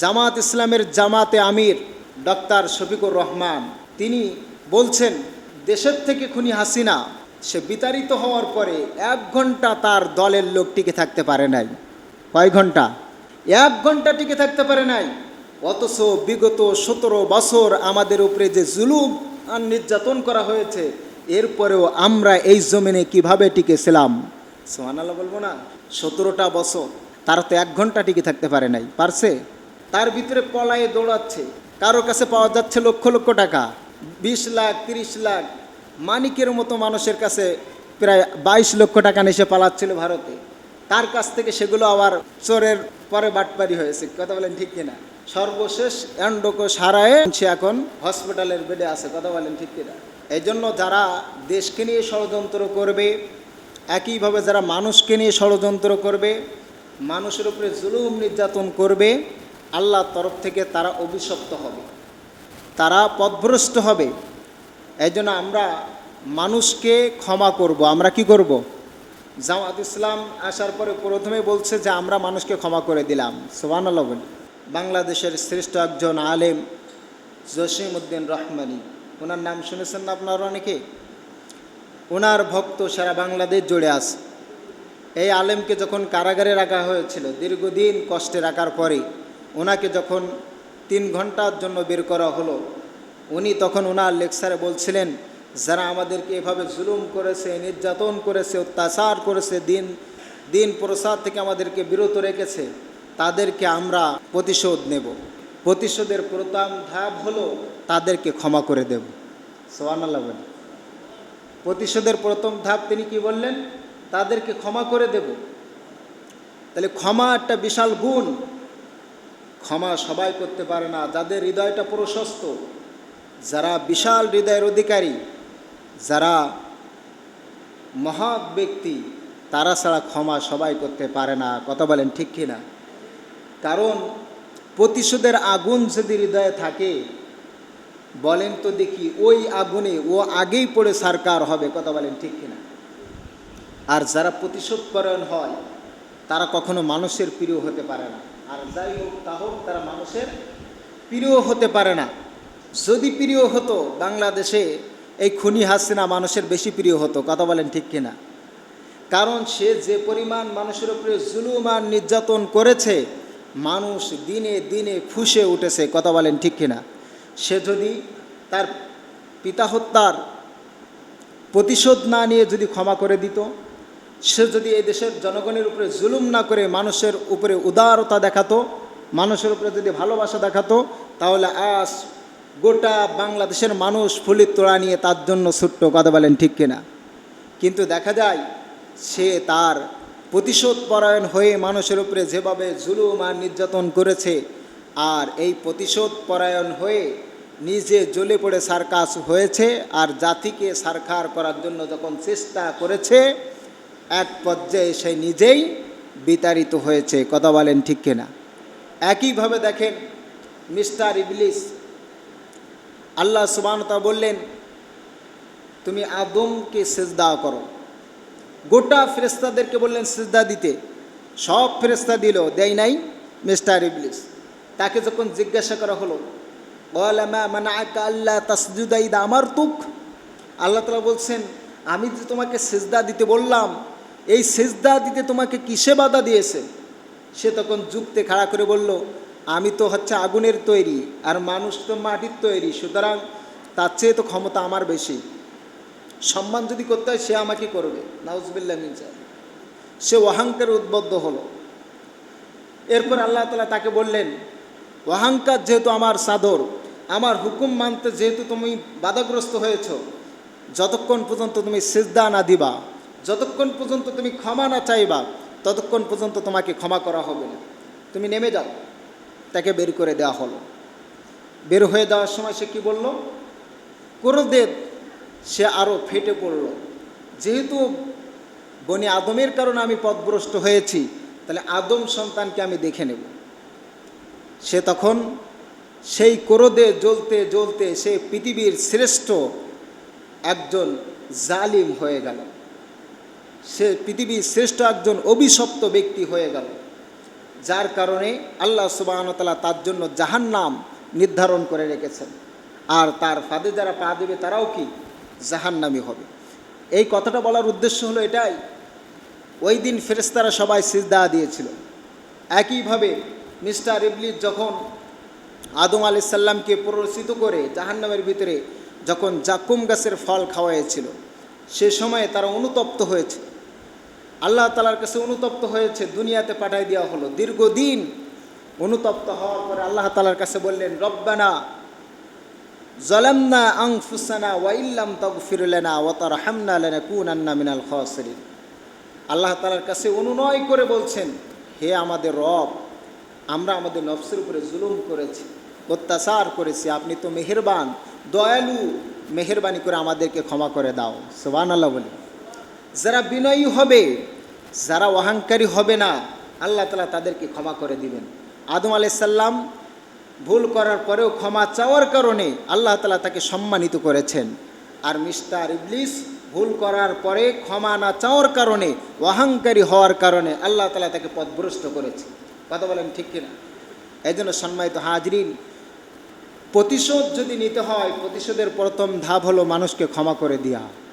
জামাত ইসলামের জামাতে আমির ডক্টর শফিকুর রহমান। তিনি বলছেন, দেশের থেকে খুনি হাসিনা, সে বিতাড়িত হওয়ার পরে এক ঘণ্টা তার দলের লোক টিকে থাকতে পারে নাই। কয় ঘণ্টা? এক ঘণ্টা টিকে থাকতে পারে নাই। অথচ বিগত সতেরো বছর আমাদের উপরে যে জুলুম আর নির্যাতন করা হয়েছে এরপরেও আমরা এই জমিনে কীভাবে টিকেছিলাম? সোহানাল্লাহ বলব না, সতেরোটা বছর, তারা তো এক ঘণ্টা টিকে থাকতে পারে নাই, পারছে? তার ভিতরে পলায়ে দৌড়াচ্ছে। কারও কাছে পাওয়া যাচ্ছে লক্ষ লক্ষ টাকা, বিশ লাখ, তিরিশ লাখ। মানিকের মতো মানুষের কাছে প্রায় বাইশ লক্ষ টাকা নেশে পালাচ্ছিল ভারতে। তার কাছ থেকে সেগুলো আবার চোরের পরে বাটপারি হয়েছে। কথা বলেন ঠিক কিনা? সর্বশেষ অ্যান্ডোকো সারায়ে সে এখন হসপিটালের বেডে আছে। কথা বলেন ঠিক কিনা? এই জন্য যারা দেশকে নিয়ে ষড়যন্ত্র করবে, একইভাবে যারা মানুষকে নিয়ে ষড়যন্ত্র করবে, মানুষের উপরে জুলুম নির্যাতন করবে আল্লাহর তরফ থেকে তারা অভিশপ্ত হবে। তারা পথভ্রষ্ট হবে। এই জন্য আমরা মানুষকে ক্ষমা করব। আমরা কি করব? জামাত ইসলাম আসার পরে প্রথমে বলছে যে আমরা মানুষকে ক্ষমা করে দিলাম। সোহান আল্লাহ বলি। বাংলাদেশের শ্রেষ্ঠ একজন আলেম জসিম উদ্দিন রহমানি। ওনার নাম শুনেছেন না আপনারা অনেকে? ওনার ভক্ত সারা বাংলাদেশ জুড়ে আছে। এই আলেমকে যখন কারাগারে রাখা হয়েছিল, দীর্ঘদিন কষ্টে রাখার পরে ওনাকে যখন তিন ঘণ্টার জন্য বের করা হলো, উনি তখন ওনার লেকচারে বলছিলেন, যারা আমাদেরকে এভাবে জুলুম করেছে, নির্যাতন করেছে, অত্যাচার করেছে, দিন দিন প্রসাদ থেকে আমাদেরকে বিরত রেখেছে, তাদেরকে আমরা প্রতিশোধ নেব। প্রতিশোধের প্রথম ধাপ হলো তাদেরকে ক্ষমা করে দেব। সোয়ান আল্লাহ বলে প্রতিশোধের প্রথম ধাপ তিনি কি বললেন? তাদেরকে ক্ষমা করে দেব। তাহলে ক্ষমা একটা বিশাল গুণ। ক্ষমা সবাই করতে পারে না, যাদের হৃদয়টা প্রশস্ত, যারা বিশাল হৃদয়ের অধিকারী, যারা মহৎ ব্যক্তি, তারা ছাড়া ক্ষমা সবাই করতে পারে না। কথা বলেন ঠিক কিনা কারণ প্রতিশোধের আগুন যদি হৃদয়ে থাকে, বলেন তো দেখি ওই আগুনে ও আগেই পড়ে সরকার হবে, কথা বলেন ঠিক কিনা আর যারা প্রতিশোধ পরায়ণ হয়, তারা কখনো মানুষের প্রিয় হতে পারে না। আর যাই হোক তা হোক, তারা মানুষের প্রিয় হতে পারে না। যদি প্রিয় হতো, বাংলাদেশে এই খুনি হাসিনা মানুষের বেশি প্রিয় হতো, কথা বলেন ঠিক কিনা? কারণ সে যে পরিমাণ মানুষের উপরে জুলুম আর নির্যাতন করেছে, মানুষ দিনে দিনে ফুসে উঠেছে, কথা বলেন ঠিক কিনা? সে যদি তার পিতা হত্যার প্রতিশোধ না নিয়ে যদি ক্ষমা করে দিত সে যদি এই দেশের জনগণের উপরে জুলুম না করে মানুষের উপরে উদারতা দেখাতো, মানুষের উপরে যদি ভালোবাসা দেখাতো, তাহলে আজ গোটা বাংলাদেশের মানুষ ফুলির তোড়া নিয়ে তার জন্য ছোট্ট কথা বলেন, ঠিক কিনা? কিন্তু দেখা যায় সে তার প্রতিশোধ পরায়ণ হয়ে মানুষের উপরে যেভাবে জুলুম আর নির্যাতন করেছে, আর এই প্রতিশোধ পরায়ণ হয়ে নিজে জ্বলে পড়ে সার্কাস হয়েছে, আর জাতিকে সারখার করার জন্য যখন চেষ্টা করেছে এক পর্যায়ে সে নিজেই বিতাড়িত হয়েছে। কথা বলেন ঠিক কিনা? একইভাবে দেখেন মিস্টার ইবলিস, আল্লাহ সুবানতা বললেন, তুমি আদমকে সেজদা করো। গোটা ফেরেস্তাদেরকে বললেন, সেজদা দিতে। সব ফেরেস্তা দিল, দেয় নাই মিস্টার ইবলিস। তাকে যখন জিজ্ঞাসা করা হলো আল্লাহ তাসজুদাইদা আমার তুক আল্লাহ তালা বলছেন, আমি যে তোমাকে সেজদা দিতে বললাম এই সেজদা দিতে তোমাকে কিসে বাধা দিয়েছে? সে তখন যুক্তে খাড়া করে বলল, আমি তো হচ্ছে আগুনের তৈরি আর মানুষ তো মাটির তৈরি, সুতরাং তার চেয়ে তো ক্ষমতা আমার বেশি। সম্মান যদি করতে হয় সে আমাকে করবে। নাউজবিল্লা মির্জা সে অহংকার উদ্বদ্ধ হলো। এরপর আল্লাহ তালা তাকে বললেন অহংকার যেহেতু আমার সাদর, আমার হুকুম মানতে যেহেতু তুমি বাধাগ্রস্ত হয়েছ, যতক্ষণ পর্যন্ত তুমি সিজদা না দিবা যতক্ষণ পর্যন্ত তুমি ক্ষমা না চাইবা, ততক্ষণ পর্যন্ত তোমাকে ক্ষমা করা হবে না। তুমি নেমে যাও। তাকে বের করে দেওয়া হলো। বের হয়ে যাওয়ার সময় সে কি বলল? ক্রোধে সে আরও ফেটে পড়ল। যেহেতু বনি আদমের কারণে আমি পথভ্রষ্ট হয়েছি, তাহলে আদম সন্তানকে আমি দেখে নেব। সে তখন সেই ক্রোধে জ্বলতে জ্বলতে সে পৃথিবীর শ্রেষ্ঠ একজন জালিম হয়ে গেল। সে পৃথিবীর শ্রেষ্ঠ একজন অভিশপ্ত ব্যক্তি হয়ে গেল। যার কারণে আল্লাহ সুবাহতালা তার জন্য জাহান্নাম নির্ধারণ করে রেখেছেন। আর তার ফাঁদে যারা পা দেবে তারাও কি? জাহান্নামি হবে। এই কথাটা বলার উদ্দেশ্য হলো এটাই। ওই দিন ফেরেস্তারা সবাই সিজদা দিয়েছিল। একইভাবে মিস্টার ইবলিস যখন আদম আলি সাল্লামকে প্ররোচিত করে জাহান্নামের ভিতরে যখন জাকুম গাছের ফল খাওয়াইছিল সে সময়ে তারা অনুতপ্ত হয়েছে আল্লাহ তালার কাছে অনুতপ্ত হয়েছে, দুনিয়াতে পাঠাই দেওয়া হলো। দীর্ঘদিন অনুতপ্ত হওয়ার পরে আল্লাহ তালার কাছে বললেন, রব্বানা জলামনা আংফুসানা ওয়াইল্লাম তগফিরুলেনা ওয়াতার হামনা লেনা কুনান্না মিনাল খসরিন। আল্লাহ তালার কাছে অনুনয় করে বলছেন, হে আমাদের রব, আমরা আমাদের নফসের উপরে জুলুম করেছি, অত্যাচার করেছি, আপনি তো মেহেরবান, দয়ালু, মেহেরবানি করে আমাদেরকে ক্ষমা করে দাও। সোবান আল্লাহ বলি। যারা বিনয়ী হবে, যারা অহংকারী হবে না, আল্লাহ তালা তাদেরকে ক্ষমা করে দিবেন। আদম আলাইসাল্লাম ভুল করার পরেও ক্ষমা চাওয়ার কারণে আল্লাহ তালা তাকে সম্মানিত করেছেন। আর মিস্টার ইবলিস ভুল করার পরে ক্ষমা না চাওয়ার কারণে, অহংকারী হওয়ার কারণে আল্লাহ তালা তাকে পথভ্রষ্ট করেছে কথা বলেন ঠিক কিনা? এই জন্য সম্মানিত হাজরিন, প্রতিশোধ যদি নিতে হয়, প্রতিশোধের প্রথম ধাপ হলো মানুষকে ক্ষমা করে দেওয়া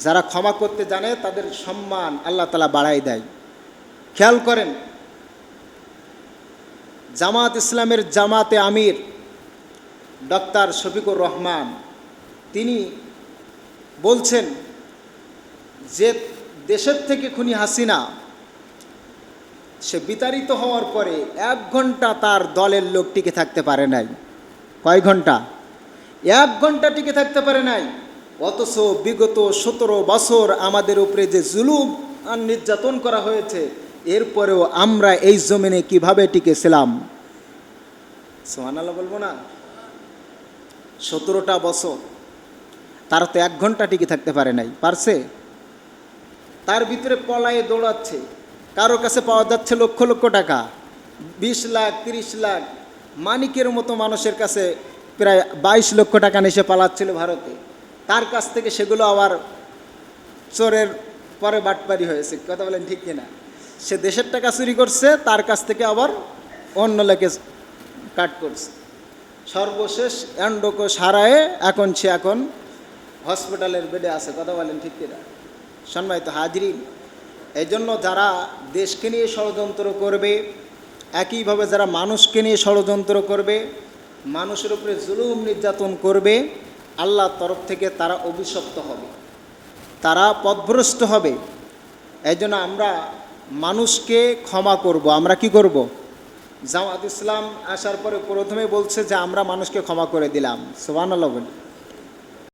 যারা ক্ষমা করতে জানে, তাদের সম্মান আল্লাহ তালা বাড়াই দেয়। খেয়াল করেন, জামাত ইসলামের জামাতে আমির ডক্টর শফিকুর রহমান, তিনি বলছেন যে দেশের থেকে খুনি হাসিনা, সে বিতাড়িত হওয়ার পরে এক ঘণ্টা তার দলের লোক টিকে থাকতে পারে নাই। কয় ঘণ্টা? এক ঘণ্টা টিকে থাকতে পারে নাই। অথচ বিগত সতেরো বছর আমাদের উপরে যে জুলুম আর নির্যাতন করা হয়েছে, এরপরেও আমরা এই জমিনে কীভাবে টিকেছিলাম সোহানাল্লাহ বলব না। সতেরোটা বছর, তারা তো এক ঘণ্টা টিকে থাকতে পারে নাই, পারছে? তার ভিতরে পলায়ে দৌড়াচ্ছে, কারও কাছে পাওয়া যাচ্ছে লক্ষ লক্ষ টাকা, বিশ লাখ, তিরিশ লাখ, মানিকের মতো মানুষের কাছে প্রায় বাইশ লক্ষ টাকা নেশে পালাচ্ছিল ভারতে। তার কাছ থেকে সেগুলো আবার চোরের পরে বাটপারি হয়েছে? কথা বলেন ঠিক কিনা? সে দেশের টাকা চুরি করছে, তার কাছ থেকে আবার অন্য লোকে কাট করছে। সর্বশেষ অ্যান্ডোকো সারায়ে এখন সে এখন হসপিটালের বেডে আছে, কথা বলেন ঠিক কিনা? সম্মানিত হাজরিন এই জন্য যারা দেশকে নিয়ে ষড়যন্ত্র করবে, একইভাবে যারা মানুষকে নিয়ে ষড়যন্ত্র করবে, মানুষের উপরে জুলুম নির্যাতন করবে আল্লাহর তরফ থেকে তারা অভিশপ্ত হবে। তারা পথভ্রষ্ট হবে। এই জন্য আমরা মানুষকে ক্ষমা করব। আমরা কি করব? জামাত ইসলাম আসার পরে প্রথমে বলছে যে আমরা মানুষকে ক্ষমা করে দিলাম। সোহান আল্লাহ বলি।